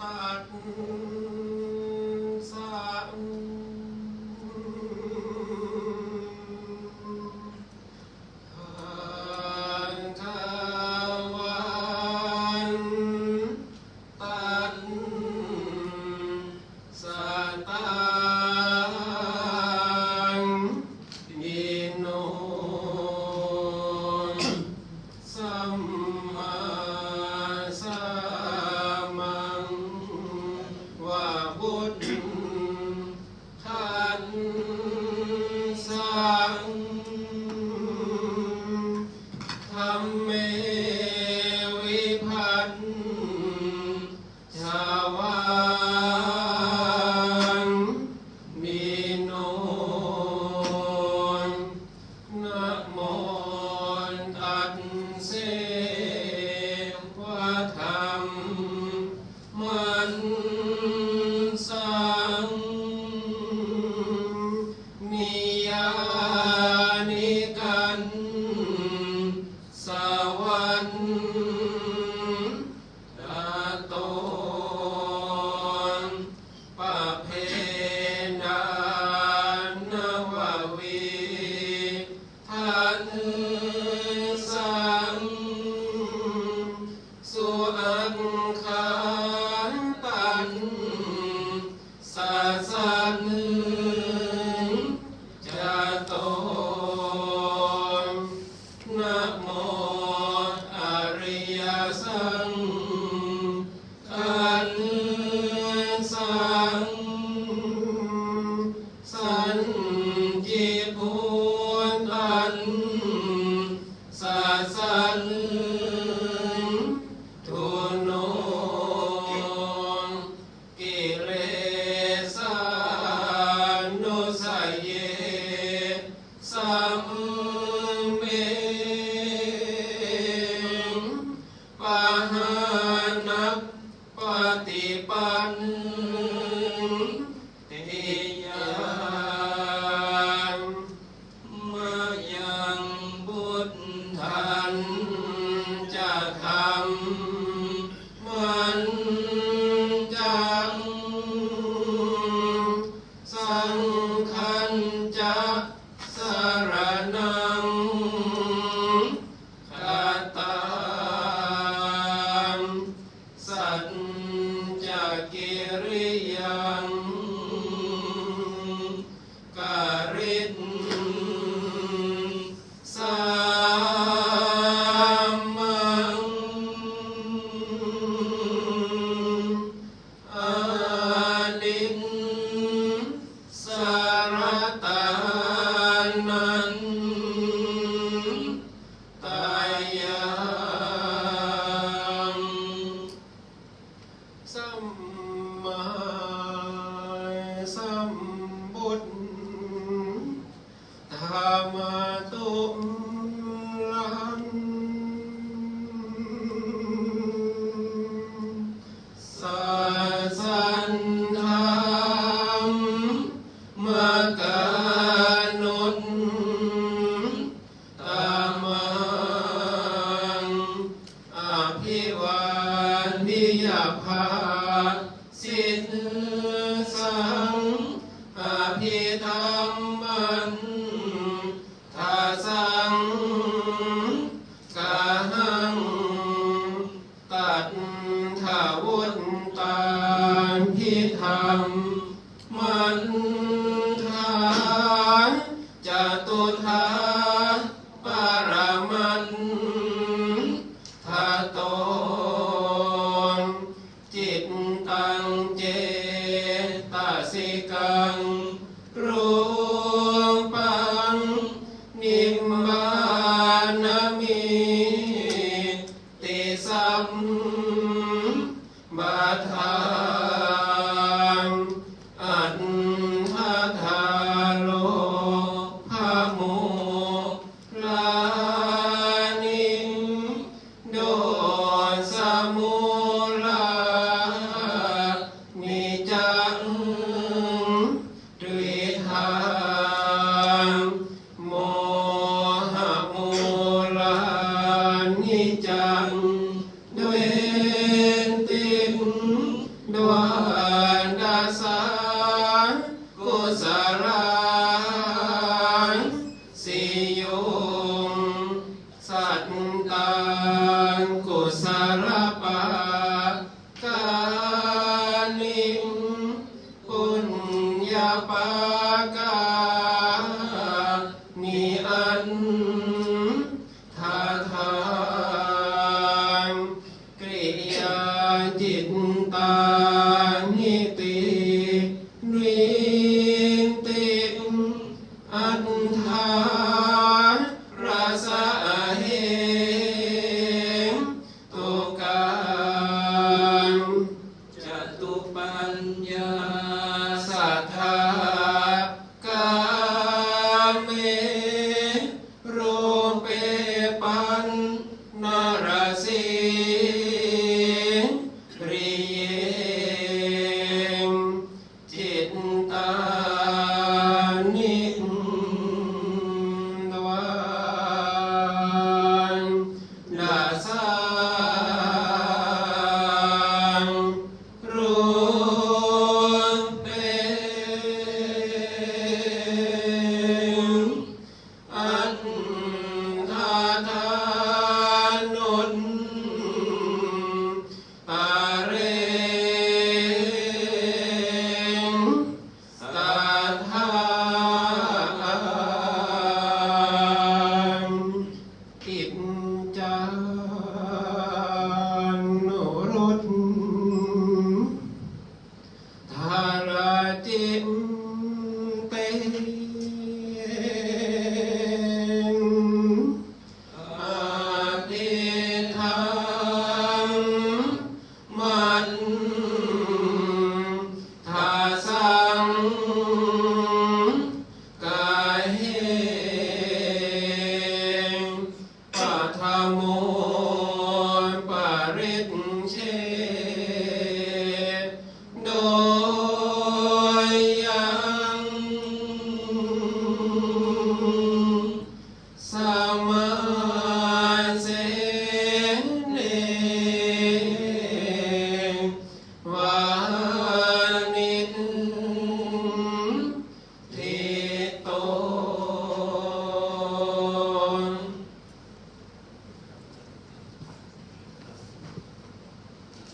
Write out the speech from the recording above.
ปะอุสะอุหันทาวันตั mesmo Hum. ฏิปัน จากกิร Some. Uh, สิทสังอภิธรรมันทาสังกาหัตัดถาวุตตาพิธรรม ตังเจตสิกังรูปังนิมมานมิติสัมมาทา ดวงดาสากุศล ตานิตินิติอันทาราสาเหงโตกางจตุปัญญา